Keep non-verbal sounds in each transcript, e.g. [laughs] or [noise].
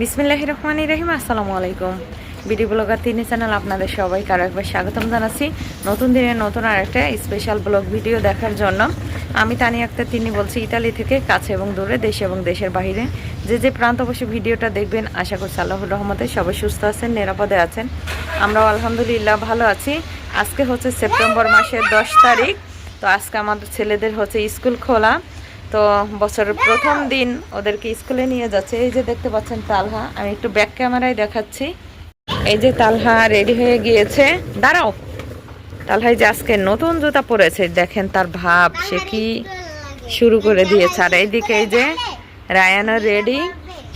বিসমিল্লাহ রহমান রহিম আসসালামু আলাইকুম। বিডি ব্লগার তিনি চ্যানেল আপনাদের সবাইকে আরও একবার স্বাগতম জানাচ্ছি। নতুন দিনের নতুন আর একটা স্পেশাল ব্লগ ভিডিও দেখার জন্য। আমি তানি আক্তার তিনি বলছি, ইতালি থেকে কাছে এবং দূরে, দেশে এবং দেশের বাইরে যে যে প্রান্ত বসে ভিডিওটা দেখবেন, আশা করছি আল্লাহর রহমতে সবাই সুস্থ আছেন, নিরাপদে আছেন। আমরাও আলহামদুলিল্লাহ ভালো আছি। আজকে হচ্ছে সেপ্টেম্বর মাসের দশ তারিখ। তো আজকে আমাদের ছেলেদের হচ্ছে স্কুল খোলা। তো বছরের প্রথম দিন ওদেরকে স্কুলে নিয়ে যাচ্ছে। এই যে দেখতে পাচ্ছেন তালহা, আমি একটু ব্যাক ক্যামেরায় দেখাচ্ছি। এই যে তালহা রেডি হয়ে গিয়েছে। দাঁড়াও। তালহা এই যে আজকে নতুন জুতা পরেছে, দেখেন তার ভাব, সে কি শুরু করে দিয়েছে। আর এইদিকে এই যে রায়ানও রেডি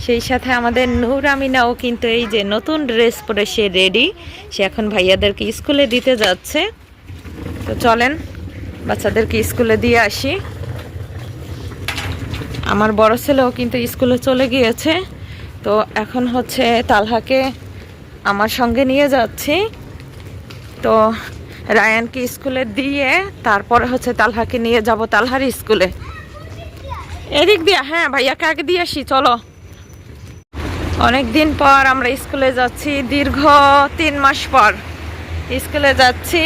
সেই সাথে আমাদের নূর আমিনাও কিন্তু এই যে নতুন ড্রেস পরে সে রেডি সে এখন ভাইয়াদেরকে স্কুলে দিতে যাচ্ছে। তো চলেন, বাচ্চাদেরকে স্কুলে দিয়ে আসি। আমার বড় ছেলেও কিন্তু স্কুলে চলে গিয়েছে। তো এখন হচ্ছে তালহাকে আমার সঙ্গে নিয়ে যাচ্ছি। তো রায়ানকে স্কুলে দিয়ে তারপরে হচ্ছে তালহাকে নিয়ে যাব তালহার স্কুলে। এদিক দিয়ে হ্যাঁ ভাইয়াকে আগে দিয়ে আসি, চলো। অনেক দিন পর আমরা স্কুলে যাচ্ছি, দীর্ঘ তিন মাস পর স্কুলে যাচ্ছি।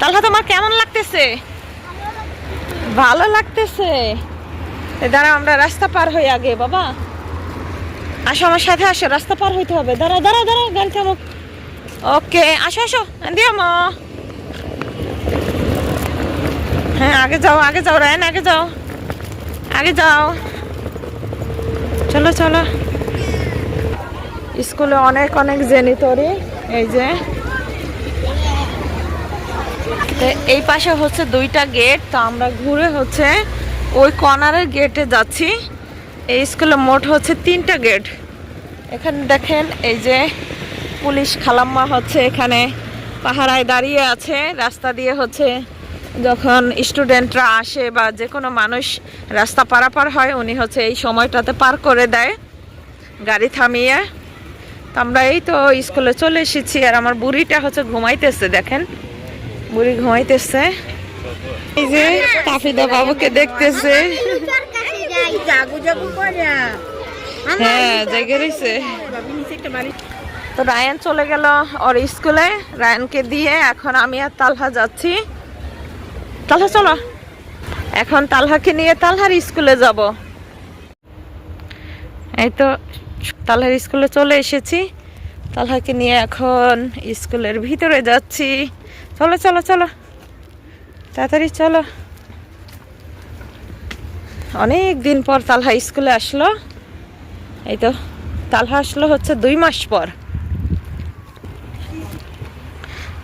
তালহা তোমার কেমন লাগতেছে? ভালো লাগতেছে। দাঁড়া আমরা রাস্তা পার হই আগে, বাবা। আসো, আমার সাথে আসো, রাস্তা পার হইতে হবে। দাঁড়া দাঁড়া দাঁড়া গাড়ি থামো ওকে, আসো আসো দিও মা হ্যাঁ আগে যাও আগে যাও, রায়ন, আগে যাও। আগে যাও। চলো চলো। স্কুলে অনেক অনেক জেনিতরি, এই যে। এই পাশে হচ্ছে দুইটা গেট, তো আমরা ঘুরে হচ্ছে ওই কর্নারের গেটে যাচ্ছি। এই স্কুলে মোট হচ্ছে তিনটা গেট। এখানে দেখেন এই যে পুলিশ খালাম্মা হচ্ছে এখানে পাহারায় দাঁড়িয়ে আছে। রাস্তা দিয়ে হচ্ছে যখন স্টুডেন্টরা আসে বা যে কোনো মানুষ রাস্তা পারাপার হয়, উনি হচ্ছে এই সময়টাতে পার করে দেয়। গাড়ি থামিয়ে। তো আমরা এই তো স্কুলে চলে এসেছি আর আমার বুড়িটা হচ্ছে ঘুমাইতেছে, দেখেন। বুড়ি ঘুমাইতেছে। এই যে তাফিদা বাবুকে দেখতেছে। হ্যাঁ জেগে রয়েছে। তো চলে গেল ওর স্কুলে। দিয়ে এখন আমি আর তালহা যাচ্ছি। তালহা, চলো। এখন তালহাকে নিয়ে তালহার স্কুলে যাব। এই তো তালহার স্কুলে চলে এসেছি। তালহাকে নিয়ে এখন স্কুলের ভিতরে যাচ্ছি। চলো চলো চলো। তাড়াতাড়ি চলো। অনেক দিন পর তালহা স্কুলে আসলো। এই তো, তালহা আসলো হচ্ছে দুই মাস পর।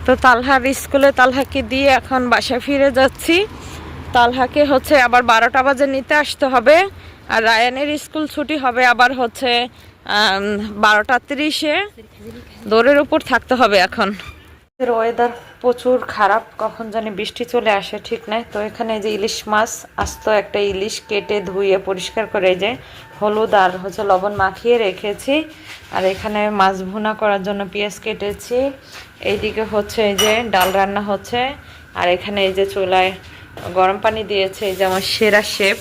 তো তালহার স্কুলে তালহাকে দিয়ে এখন বাসায় ফিরে যাচ্ছি। তালহাকে হচ্ছে আবার বারোটা বাজে নিতে আসতে হবে। আর রায়ানের স্কুল ছুটি হবে আবার হচ্ছে বারোটা তিরিশে। দৌড়ের উপর থাকতে হবে এখন। ওয়েদার প্রচুর খারাপ, কখন জানি বৃষ্টি চলে আসে, ঠিক নাই। তো এখানে যে ইলিশ মাছ, আস্ত একটা ইলিশ কেটে ধুয়ে পরিষ্কার করে যে হলুদ আর হচ্ছে লবণ মাখিয়ে রেখেছি। আর এখানে মাছ ভুনা করার জন্য পেঁয়াজ কেটেছি। এইদিকে হচ্ছে এই যে ডাল রান্না হচ্ছে। আর এখানে এই যে চুলায় গরম পানি দিয়েছে, এই যে আমার সেরা শেফ।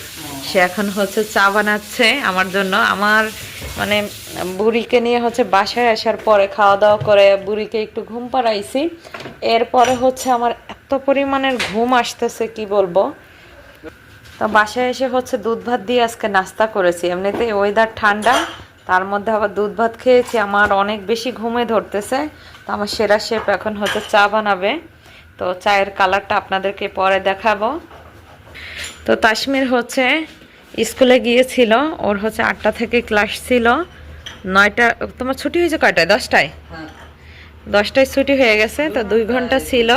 সে এখন হচ্ছে চা বানাচ্ছে আমার জন্য। আমার মানে বুড়িকে নিয়ে হচ্ছে বাসায় আসার পরে খাওয়া দাওয়া করে বুড়িকে একটু ঘুম পাড়াইছি। এরপরে হচ্ছে আমার এত পরিমাণের ঘুম আসতেছে, কি বলব? তো বাসায় এসে হচ্ছে দুধ ভাত দিয়ে আজকে নাস্তা করেছি। এমনিতে ওয়েদার ঠান্ডা, তার মধ্যে আবার দুধ ভাত খেয়েছি। আমার অনেক বেশি ঘুমে ধরতেছে। তো আমার সেরা শেফ এখন হচ্ছে চা বানাবে। তো চায়ের কালারটা আপনাদেরকে পরে দেখাবো। তো তাসমির হচ্ছে স্কুলে গিয়েছিল, ওর হচ্ছে আটটা থেকে ক্লাস ছিল। নয়টা, তোমার ছুটি হয়েছে কয়টায়? দশটায়? দশটায় ছুটি হয়ে গেছে, তো দুই ঘণ্টা ছিল।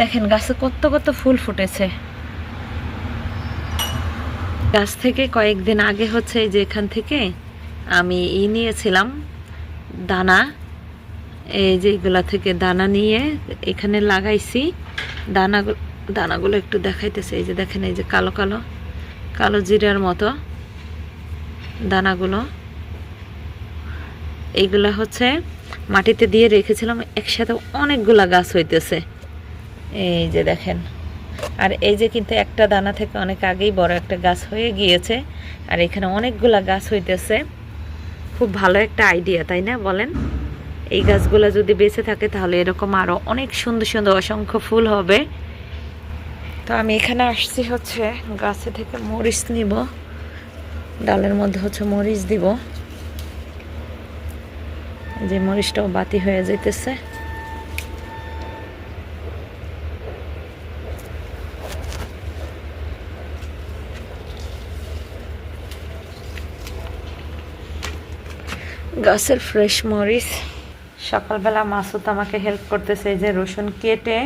দেখেন, গাছে কত কত ফুল ফুটেছে। গাছ থেকে কয়েকদিন আগে হচ্ছে যে এখান থেকে আমি ই নিয়েছিলাম, দানা। এই যে এগুলা থেকে দানা নিয়ে এখানে লাগাইছি। দানা দানাগুলো একটু দেখাইতেছে, এই যে দেখেন, এই যে কালো কালো কালো জিরার মতো দানাগুলো। এইগুলা হচ্ছে মাটিতে দিয়ে রেখেছিলাম, একসাথে অনেকগুলা গাছ হইতেছে। এই যে দেখেন, আর এই যে কিন্তু একটা দানা থেকে অনেক আগেই বড় একটা গাছ হয়ে গিয়েছে, আর এখানে অনেকগুলা গাছ হইতেছে। খুব ভালো একটা আইডিয়া, তাই না বলেন? এই গাছগুলো যদি বেঁচে থাকে তাহলে এরকম আরও অনেক সুন্দর সুন্দর অসংখ্য ফুল হবে। তো আমি এখানে আসছি হচ্ছে গাছে থেকে মরিচ নিব। ডালের মধ্যে হচ্ছে মরিচ দিব। যে মরিচটাও বাতি হয়ে যাইতেছে। গাছের ফ্রেশ মরিচ। সকালবেলা মাসুদ আমাকে হেল্প করতেছে এই যে রসুন কেটে।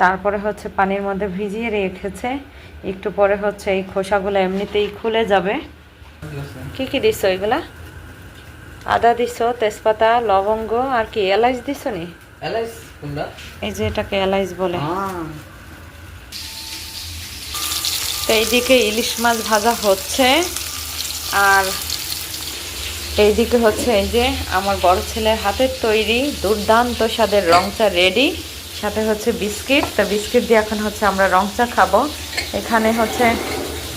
তারপরে হচ্ছে পানির মধ্যে ভিজিয়ে রেখেছে। একটু পরে হচ্ছে এই খোসাগুলো এমনিতেই খুলে যাবে। কি কি দিছো এগুলা? আদা দিছো তেজপাতা লবঙ্গ আর কি এলাইচ দিছো নি? এই যে এটাকে এলাইচ বলে। তো এইদিকে ইলিশ মাছ ভাজা হচ্ছে। আর এইদিকে হচ্ছে এই যে আমার বড় ছেলের হাতের তৈরি দুর্দান্ত স্বাদের রংচা রেডি। সাথে হচ্ছে বিস্কিট। তো বিস্কিট দিয়ে এখন হচ্ছে আমরা রং চা খাব। এখানে হচ্ছে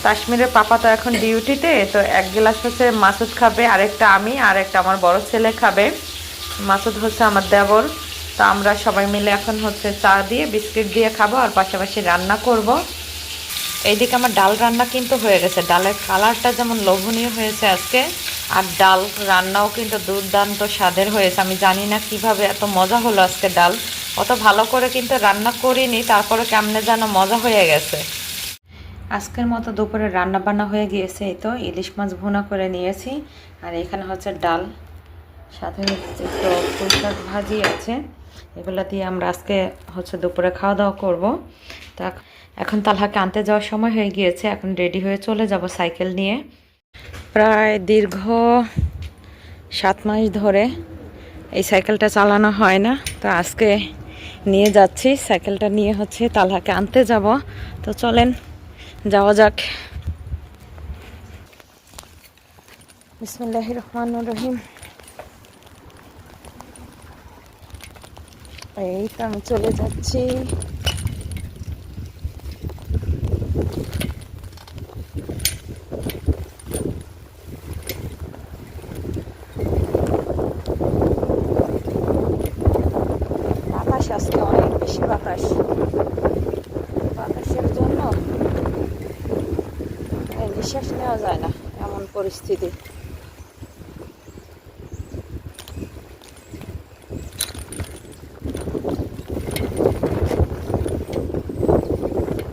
কাশ্মীরের পাপা তো এখন ডিউটিতে, তো এক গ্লাস হচ্ছে মাসুদ খাবে, আরেকটা আমি আর একটা আমার বড় ছেলে খাবে। মাসুদ হচ্ছে আমার দেবর। তো আমরা সবাই মিলে এখন হচ্ছে চা দিয়ে, বিস্কিট দিয়ে খাব, আর পাশাপাশি রান্না করব। এইদিকে আমার ডাল রান্না কিন্তু হয়ে গেছে। ডালের কালারটা যেমন লোভনীয় হয়েছে আজকে, আর ডাল রান্নাও কিন্তু দুর্দান্ত স্বাদের হয়েছে। আমি জানি না কীভাবে এত মজা হলো আজকে ডাল। অত ভালো করে কিন্তু রান্না করিনি, তারপরে কেমনে যেন মজা হয়ে গেছে। আজকের মতো দুপুরে রান্না বান্না হয়ে গিয়েছে, এই তো ইলিশ মাছ ভুনা করে নিয়েছি, আর এখানে হচ্ছে ডাল, সাথে একটু পুঁই শাক ভাজি আছে, এগুলো দিয়ে আমরা আজকে হচ্ছে দুপুরে খাওয়া দাওয়া করব। তা এখন তালহাকে আনতে যাওয়ার সময় হয়ে গিয়েছে, এখন রেডি হয়ে চলে যাব সাইকেল নিয়ে। প্রায় দীর্ঘ সাত মাস ধরে এই সাইকেলটা চালানো হয় না, তো আজকে নিয়ে যাচ্ছি, সাইকেলটা নিয়ে হচ্ছে তালহাকে আনতে যাব। তো চলেন, যাওয়া যাক। বিসমুল্লাহ রহমান রহিম। এই তো আমি চলে যাচ্ছি বাতাস আজকে অনেক বেশি বাতাস বাতাসের জন্য নিঃশ্বাস নেওয়া যায় না এমন পরিস্থিতি।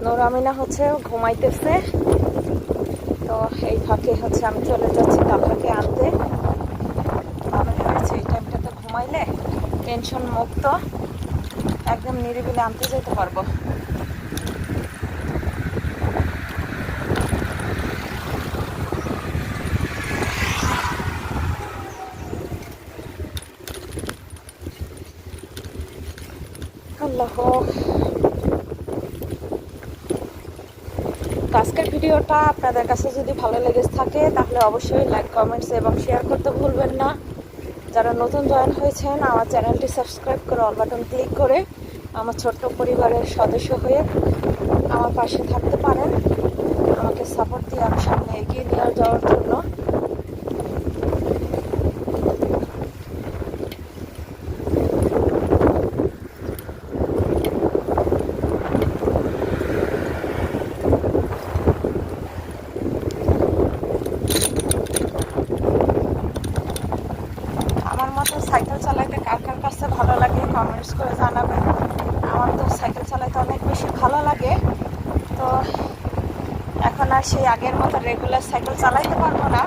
নোরামিনা হচ্ছে ঘুমাইতেছে। তো এই ফাঁকে হচ্ছে আমি চলে যাচ্ছি তাকে আনতে। ভালো হয়েছে এই টাইমটাতে ঘুমাইলে টেনশন মুক্ত। একদম নিরিবিলি আনতে যেতে পারব। আজকের ভিডিওটা আপনাদের কাছে যদি ভালো লেগে থাকে, তাহলে অবশ্যই লাইক কমেন্টস এবং শেয়ার করতে ভুলবেন না। যারা নতুন জয়েন হয়েছেন, আমার চ্যানেলটি সাবস্ক্রাইব করে অল বাটন ক্লিক করে আমার ছোট্ট পরিবারের সদস্য হয়ে আমার পাশে থাকতে পারেন। আমাকে সাপোর্ট দিয়ে আমি সামনে এগিয়ে নিয়ে যাওয়ার জন্য আমার মতো সাইকেল চালাইতে কার কার কাছে ভালো লাগে কমেন্টস করে জানাবেন আমার তো সাইকেল চালাইতে অনেক বেশি ভালো লাগে তো এখন আর সেই আগের মতো রেগুলার সাইকেল চালাইতে পারব না।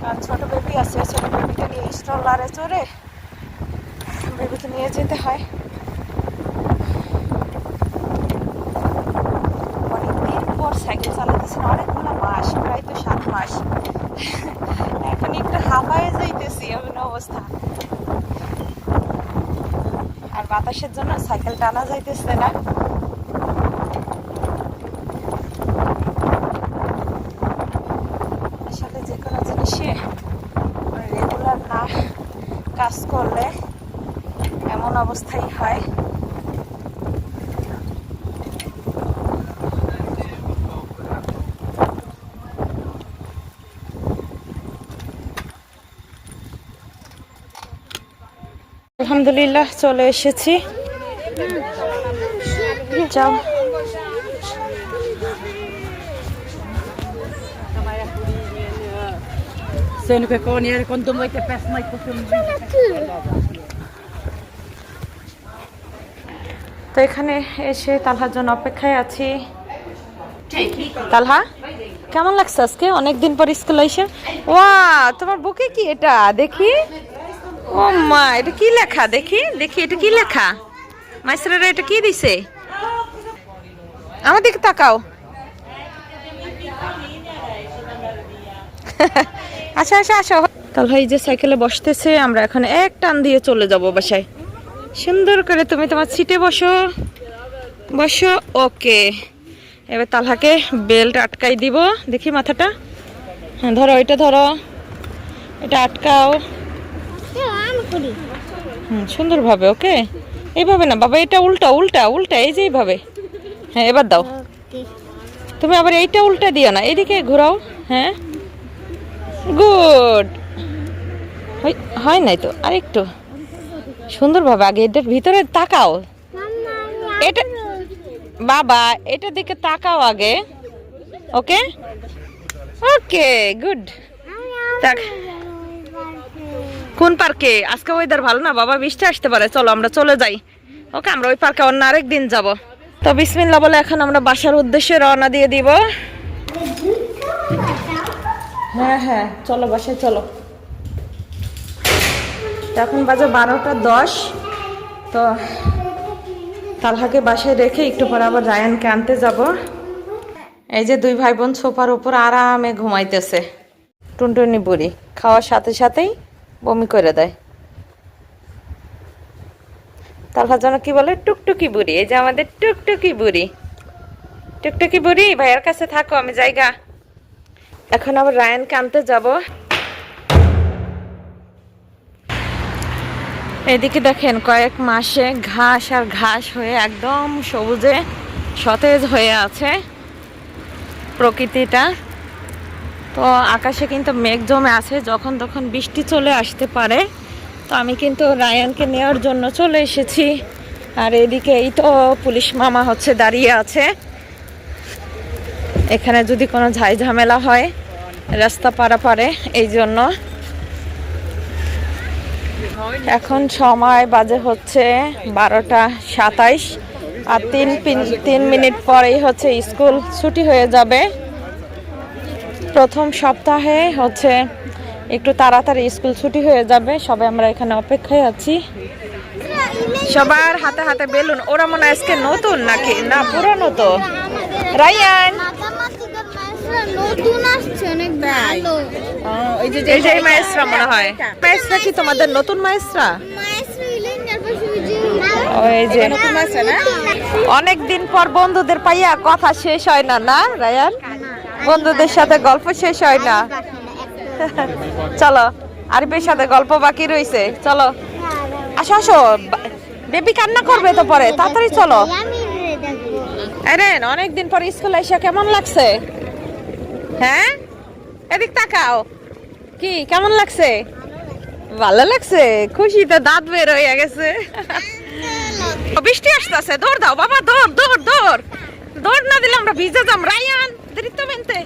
কারণ ছোটো বেবি আছে, ছোটো বেবিকে নিয়ে স্ট্রলারে চড়ে বেবিকে নিয়ে যেতে হয়। অনেকদিন পর সাইকেল চালাতেছি না অনেকগুলো মাস, প্রায় তো সাত মাস। এখন একটু হাঁপায়ে যাইতেছি এমন অবস্থা। আর বাতাসের জন্য সাইকেল টানা যাইতেছে না। অবস্থায় হয় আলহামদুলিল্লাহ চলে এসেছি যাও Sendo que a Cone era quando tomei até peço mais para o filme. তো এখানে এসে তালহার জন্য অপেক্ষায় আছি। তালহা, কেমন লাগছে আজকে? অনেকদিন পর স্কুল এসে। ওয়া তোমার বুকে কি এটা? দেখি। ও মা, এটা কি লেখা? দেখি দেখি, এটা কি লেখা? মাইসেরা এটা কি দিছে? আমার দিকে তাকাও। আচ্ছা [laughs] আচ্ছা আসো। তাহলে এই যে সাইকেলে বসতেছে, আমরা এখন এক টান দিয়ে চলে যাব বাসায়। সুন্দর করে তুমি তোমার সিটে বসো। বসো ওকে। এবার তালহাকে বেল্ট আটকাই দিব। দেখি মাথাটা। হ্যাঁ ধরো এটা ধরো। এটা আটকাও। হুম সুন্দরভাবে ওকে? এইভাবে না বাবা এটা উল্টা উল্টা উল্টা এই যে এইভাবে। হ্যাঁ এবার দাও। তুমি আবার এইটা উল্টা দিও না এদিকে ঘোরাও। হ্যাঁ? গুড হয় নাই তো আরেকটু। সুন্দরভাবে আগে এটার ভিতরে তাকাও। এটা বাবা, এটার দিকে তাকাও আগে। ওকে? Okay, good. তাক। কোন পার্কে? আজকে ওয়েদার ভালো না? বাবা, বৃষ্টি আসতে পারে। চলো, আমরা চলে যাই। ওকে, আমরা ওই পার্কে অন্য আরেক দিন যাব। তো বিসমিল্লা বলে এখন আমরা বাসার উদ্দেশ্যে রওনা দিয়ে দিব। হ্যাঁ হ্যাঁ চলো বাসায়, চলো। এখন বাজে বারোটা দশ। তো তালহাকে বাসায় রেখে একটু পরে আবার রায়ানকে আনতে যাব। এই যে দুই ভাই বোন সোফার উপর আরামে ঘুমাইতেছে। টুনটুনি বুড়ি, খাওয়ার সাথে সাথেই বমি করে দেয়। তালহা যেন কি বলে, টুকটুকি বুড়ি, এই যে আমাদের টুকটুকি বুড়ি। টুকটুকি বুড়ি, ভাইয়ের কাছে থাকো, আমি জায়গা এখন আবার রায়ানকে আনতে যাব। এদিকে দেখেন কয়েক মাসে ঘাস আর ঘাস হয়ে একদম সবুজে সতেজ হয়ে আছে প্রকৃতিটা। তো আকাশে কিন্তু মেঘ জমে আছে, যখন তখন বৃষ্টি চলে আসতে পারে। তো আমি কিন্তু রায়ানকে নেওয়ার জন্য চলে এসেছি। আর এদিকে এই তো পুলিশ মামা হচ্ছে দাঁড়িয়ে আছে। এখানে যদি কোনো ঝাই ঝামেলা হয়, রাস্তা পারাপারে, এই জন্য। এখন সময় বাজে হচ্ছে বারোটা সাতাইশ আর তিন তিন মিনিট পরেই হচ্ছে স্কুল ছুটি হয়ে যাবে। প্রথম সপ্তাহে হচ্ছে একটু তাড়াতাড়ি স্কুল ছুটি হয়ে যাবে, সবাই আমরা এখানে অপেক্ষায় আছি। সবার হাতে হাতে বেলুন, ওরা মনে আজকে নতুন নাকি? না, পুরনো তো। রায়ান! নতুন আসছে অনেক ভালো। এই যে এই যে এই মনে হয়। মায়েসরা কি তোমাদের নতুন মায়েসরা মায়েরা ইলেন তারপর সুজি ওই যে। নতুন আছে না? অনেক দিন পর বন্ধুদের পাইয়া কথা শেষ হয় না না রায়ান? বন্ধুদের সাথে গল্প শেষ হয় না। চলো আরিফের সাথে গল্প বাকি রইছে। চলো। আসো আসো বেবি কান্না করবে তো পরে। তাড়াতাড়ি চলো। অনেকদিন পর স্কুল এসে কেমন লাগছে? হ্যাঁ? এদিক তাকাও। কি, কেমন লাগছে? ভালো লাগছে, খুশিতে দাঁত বের হয়ে গেছে। বৃষ্টি আসতেছে, দৌড় দাও, বাবা, দৌড় দৌড় দৌড়। দৌড় না দিলে আমরা ভিজে যাম, রায়ান দৃত্য মেনতে।